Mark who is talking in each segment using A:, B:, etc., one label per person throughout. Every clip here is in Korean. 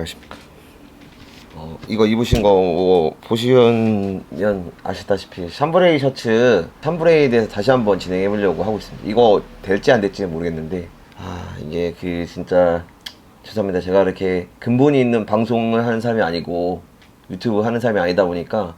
A: 안녕하십니까. 어, 이거 입으신 거 뭐, 보시면 아시다시피 샴브레이 셔츠 샴브레이에 대해서 다시 한번 진행해 보려고 하고 있습니다. 이거 될지 안 될지는 모르겠는데 아 이게 그 진짜 죄송합니다. 제가 이렇게 근본이 있는 방송을 하는 사람이 아니고 유튜브 하는 사람이 아니다 보니까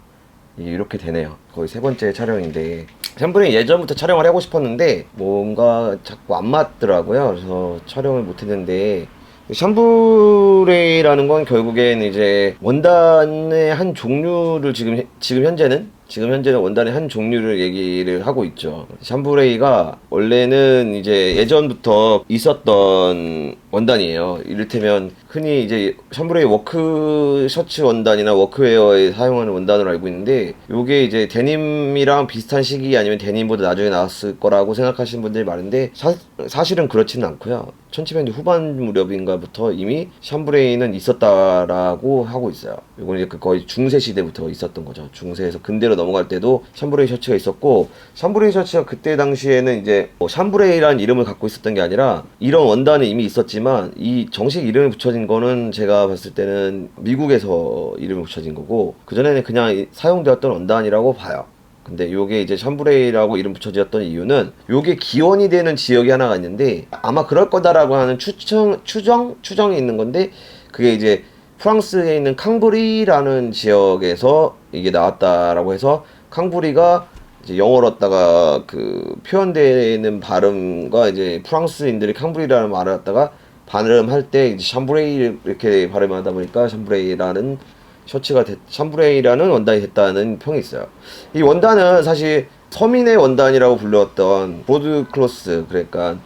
A: 이렇게 되네요. 거의 세 번째 촬영인데 샴브레이 예전부터 촬영을 하고 싶었는데 뭔가 자꾸 안 맞더라고요. 그래서 촬영을 못 했는데 샴브레이라는 건 결국엔 이제 원단의 한 종류를 지금 지금 현재는 지금 현재는 원단의 한 종류를 얘기를 하고 있죠. 샴브레이가 원래는 이제 예전부터 있었던 원단이에요. 이를테면 흔히 이제 샴브레이 워크 셔츠 원단이나 워크웨어에 사용하는 원단으로 알고 있는데 요게 이제 데님이랑 비슷한 시기 아니면 데님보다 나중에 나왔을 거라고 생각하시는 분들이 많은데 사, 사실은 그렇지는 않고요. 1700년대 후반 무렵인가부터 이미 샴브레이는 있었다라고 하고 있어요. 이건 이제 그 거의 중세 시대부터 있었던 거죠. 중세에서 근대로 넘어갈 때도 샴브레이 셔츠가 있었고 샴브레이 셔츠가 그때 당시에는 이제 뭐 샴브레이라는 이름을 갖고 있었던 게 아니라 이런 원단은 이미 있었지만 이 정식 이름을 붙여진 거는 제가 봤을 때는 미국에서 이름을 붙여진 거고 그 전에는 그냥 사용되었던 원단이라고 봐요. 근데 요게 이제 샴브레이라고 이름 붙여졌던 이유는 요게 기원이 되는 지역이 하나가 있는데 아마 그럴 거다라고 하는 추정 추정 추정이 있는 건데 그게 이제 프랑스에 있는 캉브리라는 지역에서 이게 나왔다라고 해서 캉브리가 이제 영어로다가 그 표현되는 발음과 이제 프랑스인들이 캉브리라는 말을 갖다가 발음할 때 이제 샴브레이 이렇게 발음하다 보니까 샴브레이라는 셔츠가 됐, 샴브레이라는 원단이 됐다는 평이 있어요. 이 원단은 사실 서민의 원단이라고 불렸던 보드 클로스 그러니까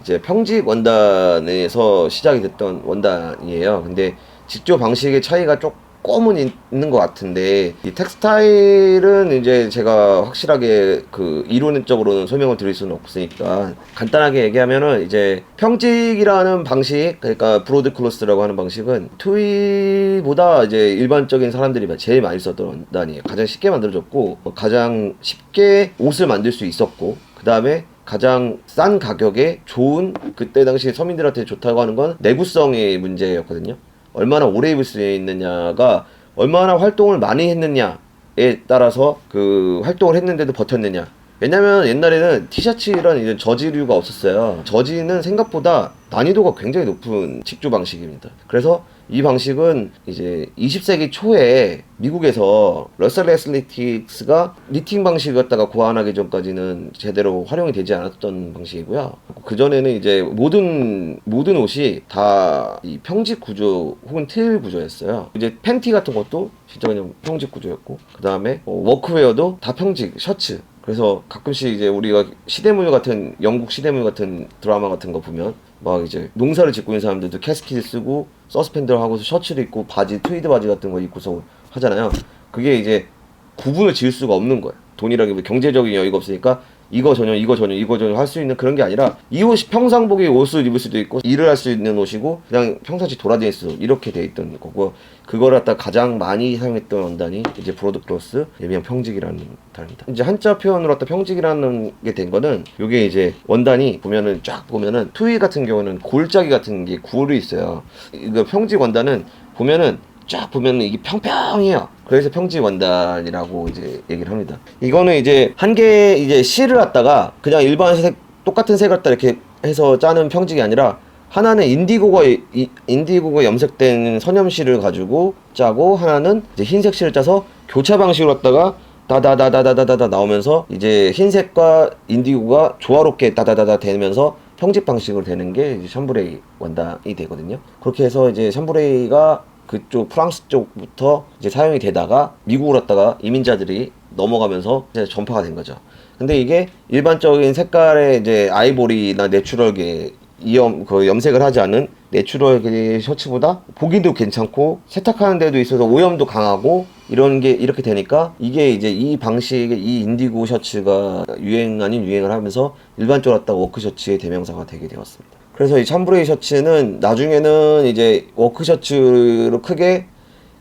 A: 이제 평직 원단에서 시작이 됐던 원단이에요. 근데 직조 방식의 차이가 조금 은 있는 것 같은데 이 텍스타일은 이제 제가 확실하게 그 이론적으로는 설명을 드릴 수는 없으니까 간단하게 얘기하면은 이제 평직이라는 방식 그러니까 브로드 클로스라고 하는 방식은 트위보다 이제 일반적인 사람들이 제일 많이 썼던 원단이에요. 가장 쉽게 만들어졌고 뭐 가장 쉽게 옷을 만들 수 있었고 그 다음에 가장 싼 가격에 좋은 그때 당시 서민들한테 좋다고 하는 건 내구성의 문제였거든요. 얼마나 오래 입을 수 있느냐가 얼마나 활동을 많이 했느냐에 따라서 그 활동을 했는데도 버텼느냐. 왜냐면 옛날에는 티셔츠란 이런 저지류가 없었어요. 저지는 생각보다 난이도가 굉장히 높은 직조 방식입니다. 그래서 이 방식은 이제 20세기 초에 미국에서 러셀 레슬리틱스가 리팅 방식을 갖다가 고안하기 전까지는 제대로 활용이 되지 않았던 방식이고요. 그 전에는 이제 모든 모든 옷이 다 이 평직 구조 혹은 틀 구조였어요. 이제 팬티 같은 것도 진짜 그냥 평직 구조였고, 그 다음에 워크웨어도 다 평직 셔츠. 그래서 가끔씩 이제 우리가 시대물 같은 영국 시대물 같은 드라마 같은 거 보면 막 이제 농사를 짓고 있는 사람들도 캐스킷을 쓰고 서스펜더를 하고서 셔츠를 입고 바지 트위드 바지 같은 거 입고서 하잖아요. 그게 이제 구분을 지을 수가 없는 거예요. 돈이라기 뭐 경제적인 여유가 없으니까 이거 전혀 이거 전혀 이거 전혀 할 수 있는 그런 게 아니라 이 옷이 평상 복의 옷을 입을 수도 있고 일을 할 수 있는 옷이고 그냥 평상시 돌아다닐 수 이렇게 돼 있던 거고 그걸 갖다 가장 많이 사용했던 원단이 이제 브로드 클로스 예비한 평직이라는 단입니다. 이제 한자 표현으로 갖다 평직이라는 게 된 거는 요게 이제 원단이 보면은 쫙 보면은 투이 같은 경우는 골짜기 같은 게 구울이 있어요. 이거 평직 원단은 보면은 쫙 보면 이게 평평해요. 그래서 평지 원단이라고 이제 얘기를 합니다. 이거는 이제 한 개 이제 실을 갖다가 그냥 일반 색 똑같은 색을 갖다 이렇게 해서 짜는 평직이 아니라 하나는 인디고가 이- 인디고가 염색된 선염 실을 가지고 짜고 하나는 이제 흰색 실을 짜서 교차 방식으로 갖다가 다다다다다다다 나오면서 이제 흰색과 인디고가 조화롭게 다다다다 되면서 평직 방식으로 되는 게 샴브레이 원단이 되거든요. 그렇게 해서 이제 샴브레이가 그쪽 프랑스 쪽부터 이제 사용이 되다가 미국으로 갔다가 이민자들이 넘어가면서 이제 전파가 된 거죠. 근데 이게 일반적인 색깔의 이제 아이보리나 내추럴계 이염 그 염색을 하지 않은 내추럴계 셔츠보다 보기도 괜찮고 세탁하는 데도 있어서 오염도 강하고 이런 게 이렇게 되니까 이게 이제 이 방식의 이 인디고 셔츠가 유행 아닌 유행을 하면서 일반적으로 갖다가 워크 셔츠의 대명사가 되게 되었습니다. 그래서 이 샴브레이 셔츠는 나중에는 이제 워크 셔츠로 크게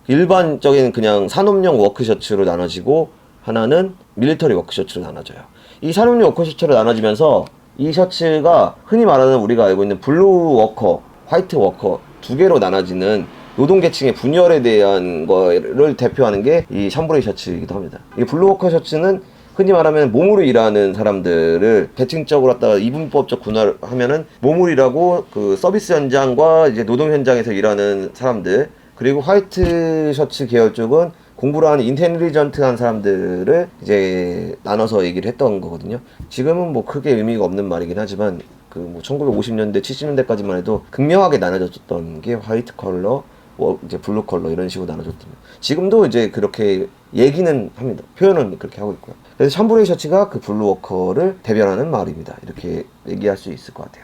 A: 일반적인 그냥 산업용 워크 셔츠로 나눠지고 하나는 밀리터리 워크 셔츠로 나눠져요. 이 산업용 워크 셔츠로 나눠지면서 이 셔츠가 흔히 말하는 우리가 알고 있는 블루 워커, 화이트 워커 두 개로 나눠지는 노동계층의 분열에 대한 거를 대표하는 게 이 샴브레이 셔츠이기도 합니다. 이 블루 워커 셔츠는 흔히 말하면 몸으로 일하는 사람들을 계층적으로 갖다가 이분법적 분할을 하면은 몸으로 일하고 그 서비스 현장과 이제 노동 현장에서 일하는 사람들 그리고 화이트 셔츠 계열 쪽은 공부를 하는 인텔리전트한 사람들을 이제 나눠서 얘기를 했던 거거든요. 지금은 뭐 크게 의미가 없는 말이긴 하지만 그 뭐 1950년대, 70년대까지만 해도 극명하게 나눠졌던 게 화이트 컬러, 워- 이제 블루 컬러 이런 식으로 나눠졌습니다. 지금도 이제 그렇게 얘기는 합니다. 표현은 그렇게 하고 있고요. 그래서 샴브레이 셔츠가 그 블루 워커를 대변하는 말입니다. 이렇게 얘기할 수 있을 것 같아요.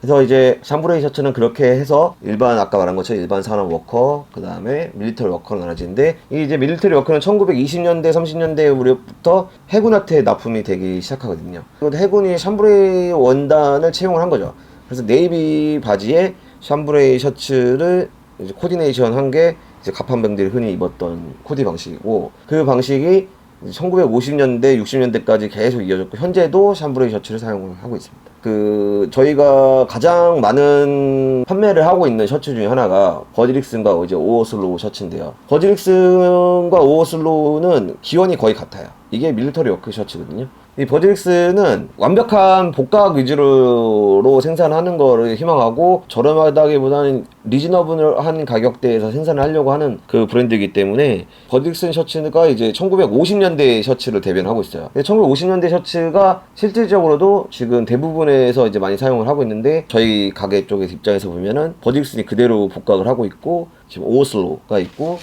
A: 그래서 이제 샴브레이 셔츠는 그렇게 해서 일반 아까 말한 것처럼 일반 산업 워커 그 다음에 밀리터리 워커로 나눠지는데 이 이제 밀리터리 워커는 1920년대 30년대 무렵부터 해군한테 납품이 되기 시작하거든요. 그리고 해군이 샴브레이 원단을 채용을 한 거죠. 그래서 네이비 바지에 샴브레이 셔츠를 코디네이션 한 게 이제 가판병들이 흔히 입었던 코디 방식이고 그 방식이 1950년대, 60년대까지 계속 이어졌고 현재도 샴브레이 셔츠를 사용을 하고 있습니다. 그 저희가 가장 많은 판매를 하고 있는 셔츠 중에 하나가 버지릭슨과 이제 오어슬로우 셔츠인데요. 버지릭슨과 오어슬로우는 기원이 거의 같아요. 이게 밀리터리 워크 셔츠거든요. 이 버지릭스는 완벽한 복각 위주로 생산하는 거를 희망하고 저렴하다기보다는 리즈너블한 가격대에서 생산을 하려고 하는 그 브랜드이기 때문에 버지릭슨 셔츠가 이제 1950년대 셔츠를 대변하고 있어요. 1950년대 셔츠가 실질적으로도 지금 대부분에서 이제 많이 사용을 하고 있는데 저희 가게 쪽의 입장에서 보면은 버지릭슨이 그대로 복각을 하고 있고 지금 오슬로가 있고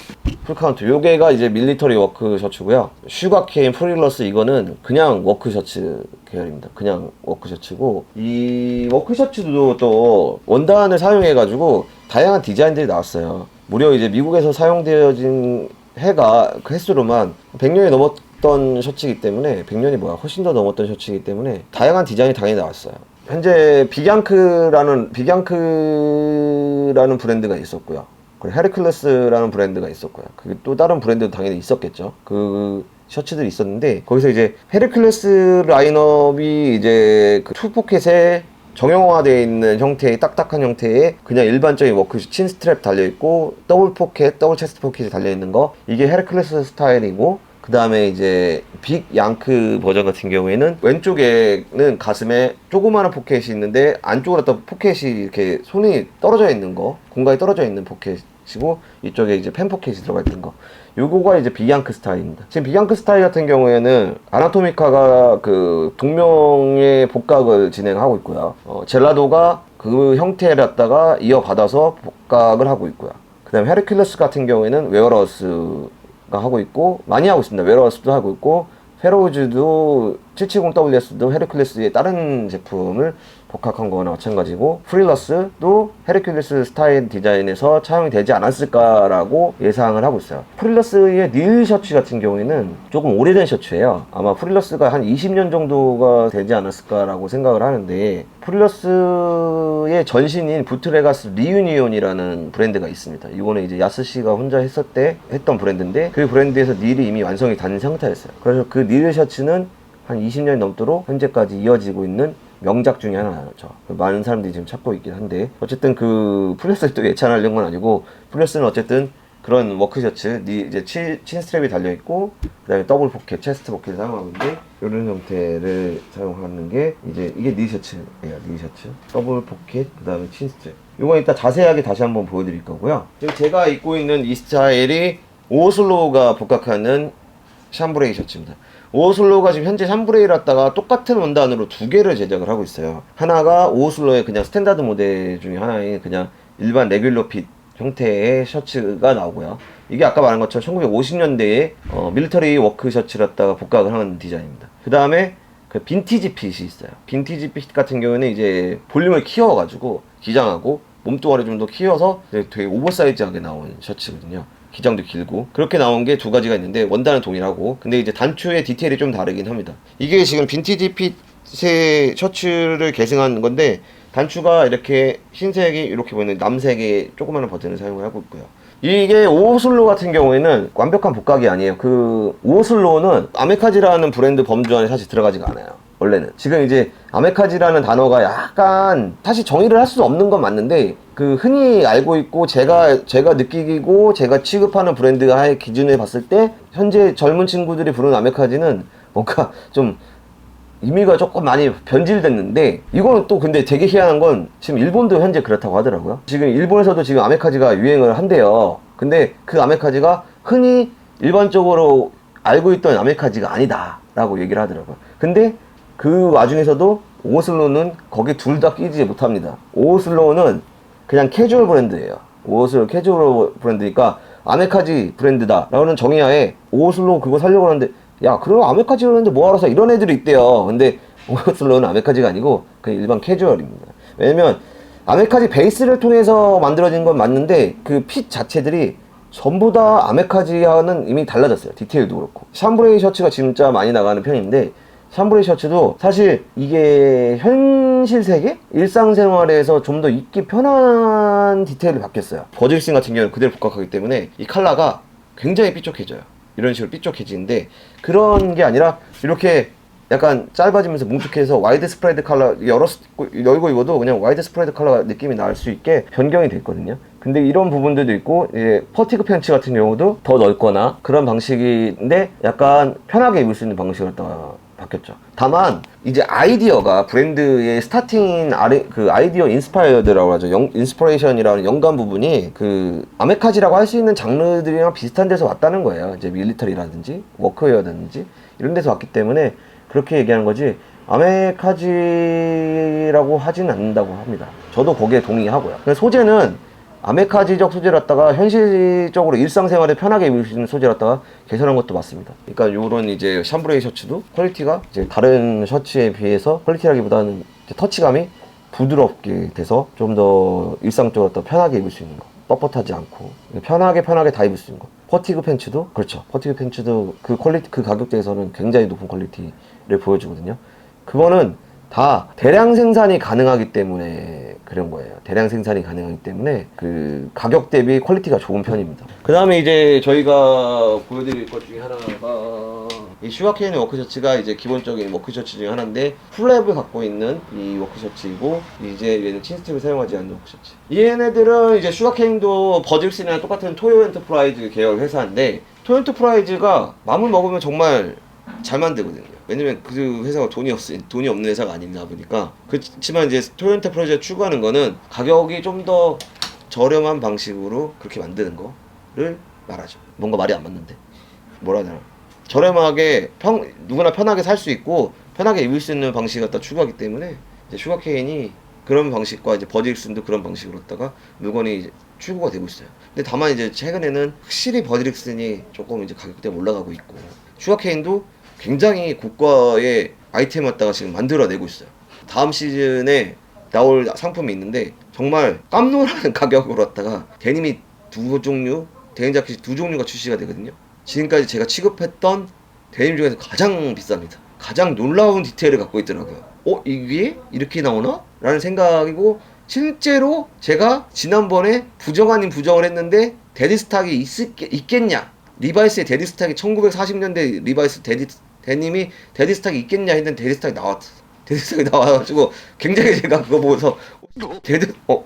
A: 풀카운트. 요게가 이제 밀리터리 워크 셔츠고요. 슈가케인 프릴러스 이거는 그냥 워크 셔츠 계열입니다. 그냥 워크 셔츠고. 이 워크 셔츠도 또 원단을 사용해 가지고 다양한 디자인들이 나왔어요. 무려 이제 미국에서 사용되어진 해가 그 횟수로만 100년이 넘었던 셔츠이기 때문에 100년이 뭐야 훨씬 더 넘었던 셔츠이기 때문에 다양한 디자인이 당연히 나왔어요. 현재 비강크라는 비강크라는 브랜드가 있었고요 헤르클레스라는 브랜드가 있었고요. 그게 또 다른 브랜드도 당연히 있었겠죠. 그 셔츠들이 있었는데 거기서 이제 헤르클레스 라인업이 이제 그 투포켓에 정형화되어 있는 형태의 딱딱한 형태의 그냥 일반적인 워크 친 스트랩 달려 있고 더블 포켓, 더블 체스트 포켓이 달려 있는 거 이게 헤르클레스 스타일이고 그 다음에 이제 빅 양크 버전 같은 경우에는 왼쪽에는 가슴에 조그마한 포켓이 있는데 안쪽으로 또 포켓이 이렇게 손이 떨어져 있는 거 공간이 떨어져 있는 포켓이고 이쪽에 이제 펜 포켓이 들어가 있는 거. 요거가 이제 비양크 스타일입니다. 지금 비양크 스타일 같은 경우에는 아나토미카가 그 동명의 복각을 진행하고 있고요. 어, 젤라도가 그 형태를 갖다가 이어받아서 복각을 하고 있고요. 그 다음에 헤르큘레스 같은 경우에는 웨어러스 가 하고 있고 많이 하고 있습니다. 웨러스도 하고 있고 페로우즈도 770WS도 헤르큘레스의 다른 제품을 복합한 거나 마찬가지고 프릴러스도 헤르큘레스 스타일 디자인에서 차용이 되지 않았을까라고 예상을 하고 있어요. 프릴러스의 닐 셔츠 같은 경우에는 조금 오래된 셔츠예요. 아마 프릴러스가 한 20년 정도가 되지 않았을까라고 생각을 하는데 프릴러스의 전신인 부트레가스 리유니온이라는 브랜드가 있습니다. 이거는 이제 야스 씨가 혼자 했을 때 했던 브랜드인데 그 브랜드에서 닐이 이미 완성이 된 상태였어요. 그래서 그 닐 셔츠는 한 20년이 넘도록 현재까지 이어지고 있는 명작 중에 하나죠. 많은 사람들이 지금 찾고 있긴 한데 어쨌든 그 프레스를 또 예찬하려는 건 아니고 프레스는 어쨌든 그런 워크 셔츠 니 이제 치, 친 스트랩이 달려 있고 그다음에 더블 포켓, 체스트 포켓을 사용하는데 이런 형태를 사용하는 게 이제 이게 니 셔츠예요. 니 셔츠. 더블 포켓 그다음에 친 스트랩. 이건 이따 자세하게 다시 한번 보여드릴 거고요. 지금 제가 입고 있는 이 스타일이 오슬로우가 복각하는 샴브레이 셔츠입니다. 오슬로가 지금 현재 샴브레이를 갖다가 똑같은 원단으로 두 개를 제작을 하고 있어요. 하나가 오슬로의 그냥 스탠다드 모델 중에 하나인 그냥 일반 레귤러 핏 형태의 셔츠가 나오고요. 이게 아까 말한 것처럼 1950년대에 어, 밀리터리 워크 셔츠를 갖다가 복각을 하는 디자인입니다. 그 다음에 그 빈티지 핏이 있어요. 빈티지 핏 같은 경우에는 이제 볼륨을 키워가지고 기장하고 몸뚱아리 좀 더 키워서 되게 오버사이즈하게 나온 셔츠거든요. 기장도 길고 그렇게 나온 게 두 가지가 있는데 원단은 동일하고 근데 이제 단추의 디테일이 좀 다르긴 합니다. 이게 지금 빈티지 핏의 셔츠를 계승한 건데 단추가 이렇게 흰색이 이렇게 보이는 남색의 조그마한 버튼을 사용을 하고 있고요. 이게 오슬로 같은 경우에는 완벽한 복각이 아니에요. 그 오슬로는 아메카지라는 브랜드 범주 안에 사실 들어가지가 않아요. 원래는 지금 이제 아메카지라는 단어가 약간 사실 정의를 할 수 없는 건 맞는데 그 흔히 알고 있고 제가 제가 느끼고 제가 취급하는 브랜드의 기준에 봤을 때 현재 젊은 친구들이 부르는 아메카지는 뭔가 좀 의미가 조금 많이 변질됐는데 이거는 또 근데 되게 희한한 건 지금 일본도 현재 그렇다고 하더라고요. 지금 일본에서도 지금 아메카지가 유행을 한대요. 근데 그 아메카지가 흔히 일반적으로 알고 있던 아메카지가 아니다라고 얘기를 하더라고요. 근데 그 와중에서도 오슬로는 거기 둘 다 끼지 못합니다. 오슬로는 그냥 캐주얼 브랜드예요. 오슬로 캐주얼 브랜드니까 아메카지 브랜드다라는 정의하에 오슬로 그거 살려고 하는데 야 그럼 아메카지 그러는데 뭐하러 사 이런 애들이 있대요. 근데 오슬로는 아메카지가 아니고 그냥 일반 캐주얼입니다. 왜냐면 아메카지 베이스를 통해서 만들어진 건 맞는데 그 핏 자체들이 전부 다 아메카지와는 이미 달라졌어요. 디테일도 그렇고. 샴브레이 셔츠가 진짜 많이 나가는 편인데 샴브레이 셔츠도 사실 이게 현실 세계? 일상생활에서 좀 더 입기 편한 디테일이 바뀌었어요. 버질싱 같은 경우는 그대로 복각하기 때문에 이 컬러가 굉장히 삐쪽해져요. 이런 식으로 삐쪽해지는데 그런 게 아니라 이렇게 약간 짧아지면서 뭉툭해서 와이드 스프레드 컬러 열어 열고 입어도 그냥 와이드 스프레드 컬러 느낌이 날 수 있게 변경이 됐거든요. 근데 이런 부분들도 있고 이제 퍼티그 팬츠 같은 경우도 더 넓거나 그런 방식인데 약간 편하게 입을 수 있는 방식으로 바뀌었죠. 다만 이제 아이디어가 브랜드의 스타팅 아리, 그 아이디어 인스파이어드라고 하죠. 영, 인스퍼레이션이라는 영감 부분이 그 아메카지라고 할 수 있는 장르들이랑 비슷한 데서 왔다는 거예요. 이제 밀리터리라든지 워크웨어라든지 이런 데서 왔기 때문에 그렇게 얘기하는 거지 아메카지라고 하진 않는다고 합니다. 저도 거기에 동의하고요. 소재는 아메카지적 소재를 갖다가 현실적으로 일상생활에 편하게 입을 수 있는 소재를 갖다가 개선한 것도 맞습니다. 그러니까 요런 이제 샴브레이 셔츠도 퀄리티가 이제 다른 셔츠에 비해서 퀄리티라기보다는 터치감이 부드럽게 돼서 좀 더 일상적으로 더 편하게 입을 수 있는 거. 뻣뻣하지 않고 편하게 편하게 다 입을 수 있는 거. 퍼티그 팬츠도 그렇죠. 퍼티그 팬츠도 그 퀄리티 그 가격대에서는 굉장히 높은 퀄리티를 보여주거든요. 그거는 다 대량 생산이 가능하기 때문에 그런 거예요. 대량 생산이 가능하기 때문에 그 가격 대비 퀄리티가 좋은 편입니다. 그 다음에 이제 저희가 보여드릴 것 중에 하나가 이 슈가케인의 워크셔츠가 이제 기본적인 워크셔츠 중에 하나인데 플랩을 갖고 있는 이 워크셔츠이고 이제 얘는 친스텝을 사용하지 않는 워크셔츠. 이 얘네들은 이제 슈가케인도 버질스랑 똑같은 토요 엔터프라이즈 계열 회사인데 토요 엔터프라이즈가 마음을 먹으면 정말 잘 만들거든요. 왜냐면 그 회사가 돈이 없 돈이 없는 회사가 아니다 보니까 그렇지만 이제 토요타 프로젝트 추구하는 거는 가격이 좀 더 저렴한 방식으로 그렇게 만드는 거를 말하죠. 뭔가 말이 안 맞는데 뭐라 되나? 저렴하게 평 누구나 편하게 살 수 있고 편하게 입을 수 있는 방식 갖다 추구하기 때문에 이제 슈가케인이 그런 방식과 이제 버디릭슨도 그런 방식으로 갖다가 물건이 이제 추구가 되고 있어요. 근데 다만 이제 최근에는 확실히 버디릭슨이 조금 이제 가격대가 올라가고 있고 슈가케인도 굉장히 고가의 아이템 갖다가 지금 만들어내고 있어요. 다음 시즌에 나올 상품이 있는데 정말 깜놀하는 가격으로 갖다가 데님이 두 종류, 데님 자켓이 두 종류가 출시가 되거든요. 지금까지 제가 취급했던 데님 중에서 가장 비쌉니다. 가장 놀라운 디테일을 갖고 있더라고요. 어 이게 이렇게 나오나? 라는 생각이고 실제로 제가 지난번에 부정 아닌 부정을 했는데 데디스탁이 있, 있겠냐 리바이스의 데디스탁이 1940년대 리바이스 데디, 데님이 데디스탁이 있겠냐 했는데 데디스탁이 나왔어 데디스탁이 나와가지고 굉장히 제가 그거 보고서 데디 어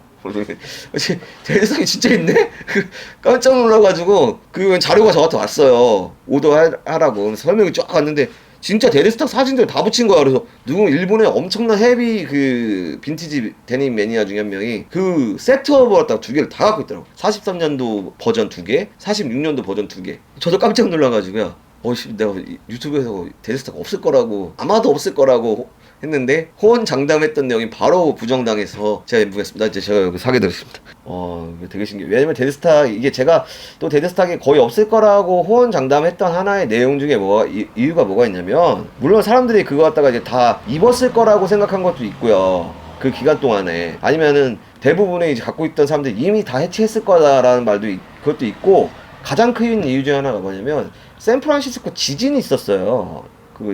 A: 데디스탁이 진짜 있네? 깜짝 놀라가지고 그 자료가 저한테 왔어요 오더하라고 설명이 쫙 왔는데 진짜 데리스탁 사진들 다 붙인 거야. 그래서 누구 일본의 엄청난 헤비 그 빈티지 데님 매니아 중에 한 명이 그 세트업을 갖다가 두 개를 다 갖고 있더라고. 43년도 버전 두 개, 46년도 버전 두 개. 저도 깜짝 놀라가지고요. 어 씨 내가 유튜브에서 데리스탁 없을 거라고 아마도 없을 거라고 했는데 호언장담했던 내용이 바로 부정당해서 제가 멘붕했습니다. 이제 제가 여기 사게 됐습니다. 어, 되게 신기해. 왜냐면 데드스탁 이게 제가 또 데드스탁이 거의 없을 거라고 호언장담했던 하나의 내용 중에 뭐가 이, 이유가 뭐가 있냐면 물론 사람들이 그거 갖다가 이제 다 입었을 거라고 생각한 것도 있고요. 그 기간 동안에 아니면은 대부분의 이제 갖고 있던 사람들이 이미 다 해체했을 거다라는 말도 있, 그것도 있고 가장 큰 이유 중에 하나가 뭐냐면 샌프란시스코 지진이 있었어요.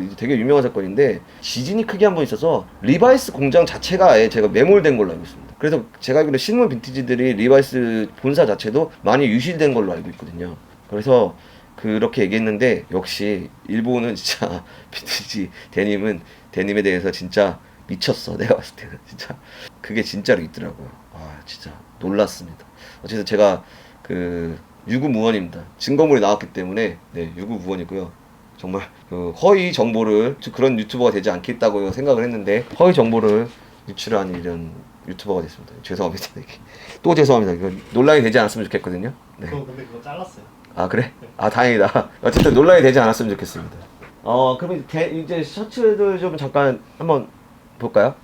A: 이제 되게 유명한 사건인데 지진이 크게 한 번 있어서 리바이스 공장 자체가 아예 제가 매몰된 걸로 알고 있습니다. 그래서 제가 알기로 신문 빈티지들이 리바이스 본사 자체도 많이 유실된 걸로 알고 있거든요. 그래서 그렇게 얘기했는데 역시 일본은 진짜 비트지 데님은 데님에 대해서 진짜 미쳤어 내가 봤을 때는 진짜 그게 진짜로 있더라고요 아 진짜 놀랐습니다 어쨌든 제가 그 유구무원입니다 증거물이 나왔기 때문에 네 유구무원이고요 정말 그 허위 정보를 그런 유튜버가 되지 않겠다고 생각을 했는데 허위 정보를 유출한 이런 유튜버가 됐습니다 죄송합니다 또 죄송합니다 이거 논란이 되지 않았으면 좋겠거든요 네.
B: 그거 근데 그거 잘랐어요.
A: 아 그래? 아 다행이다. 어쨌든 논란이 되지 않았으면 좋겠습니다. 어 그러면 대- 이제 셔츠들 좀 잠깐 한번 볼까요?